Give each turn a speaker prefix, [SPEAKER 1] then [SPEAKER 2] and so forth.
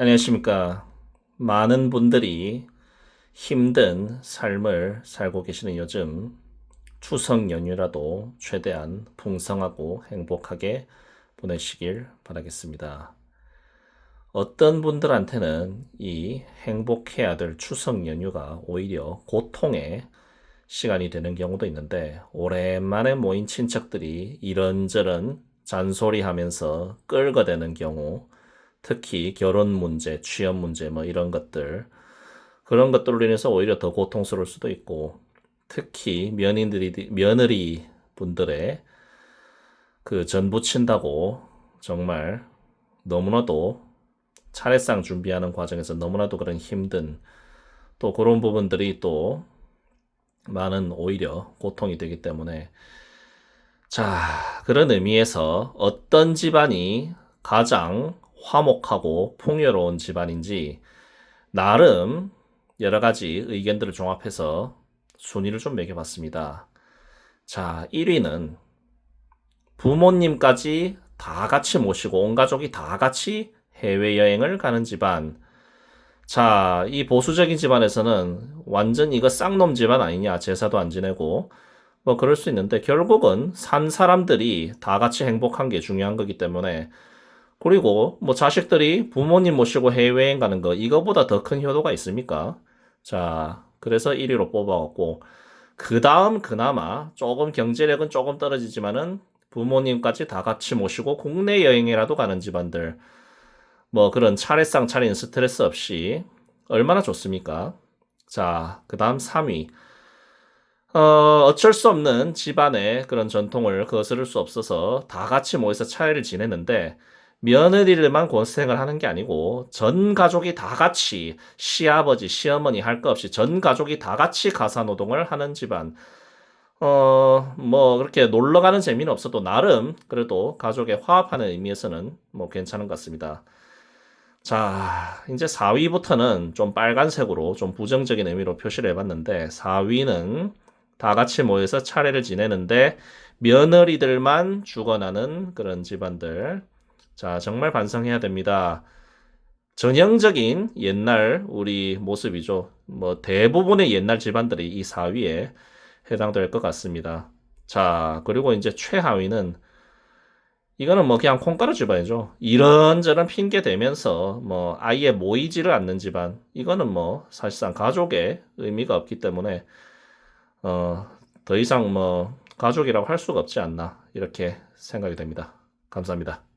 [SPEAKER 1] 안녕하십니까. 많은 분들이 힘든 삶을 살고 계시는 요즘 추석 연휴라도 최대한 풍성하고 행복하게 보내시길 바라겠습니다. 어떤 분들한테는 이 행복해야 될 추석 연휴가 오히려 고통의 시간이 되는 경우도 있는데 오랜만에 모인 친척들이 이런저런 잔소리하면서 끌거대는 경우 특히 결혼 문제, 취업 문제 뭐 이런 것들 그런 것들로 인해서 오히려 더 고통스러울 수도 있고 특히 며느리들이 며느리 분들의 그 전부 친다고 정말 너무나도 차례상 준비하는 과정에서 너무나도 그런 힘든 또 그런 부분들이 또 많은 오히려 고통이 되기 때문에 자, 그런 의미에서 어떤 집안이 가장 화목하고 풍요로운 집안인지 나름 여러 가지 의견들을 종합해서 순위를 좀 매겨봤습니다. 자, 1위는 부모님까지 다 같이 모시고 온 가족이 다 같이 해외여행을 가는 집안. 자, 이 보수적인 집안에서는 완전 이거 쌍놈 집안 아니냐. 제사도 안 지내고. 뭐 그럴 수 있는데 결국은 산 사람들이 다 같이 행복한 게 중요한 거기 때문에 그리고 뭐 자식들이 부모님 모시고 해외여행 가는 거 이거보다 더 큰 효도가 있습니까? 자, 그래서 1위로 뽑아왔고 그 다음 그나마 조금 경제력은 조금 떨어지지만은 부모님까지 다 같이 모시고 국내 여행이라도 가는 집안들 뭐 그런 차례상 차린 스트레스 없이 얼마나 좋습니까? 자, 그 다음 3위. 어, 어쩔 수 없는 집안의 그런 전통을 거스를 수 없어서 다 같이 모여서 차례를 지내는데 며느리들만 고생을 하는 게 아니고 전 가족이 다 같이 시아버지, 시어머니 할거 없이 전 가족이 다 같이 가사 노동을 하는 집안. 어, 뭐 그렇게 놀러 가는 재미는 없어도 나름 그래도 가족의 화합하는 의미에서는 뭐 괜찮은 것 같습니다. 자, 이제 4위부터는 좀 빨간색으로 좀 부정적인 의미로 표시를 해봤는데 4위는 다 같이 모여서 차례를 지내는데 며느리들만 죽어나는 그런 집안들. 자, 정말 반성해야 됩니다. 전형적인 옛날 우리 모습이죠. 뭐 대부분의 옛날 집안들이 이 4위에 해당될 것 같습니다. 자, 그리고 이제 최하위는 이거는 뭐 그냥 콩가루 집안이죠. 이런저런 핑계 대면서 뭐 아예 모이지를 않는 집안. 이거는 뭐 사실상 가족의 의미가 없기 때문에 어, 더 이상 뭐 가족이라고 할 수가 없지 않나 이렇게 생각이 됩니다. 감사합니다.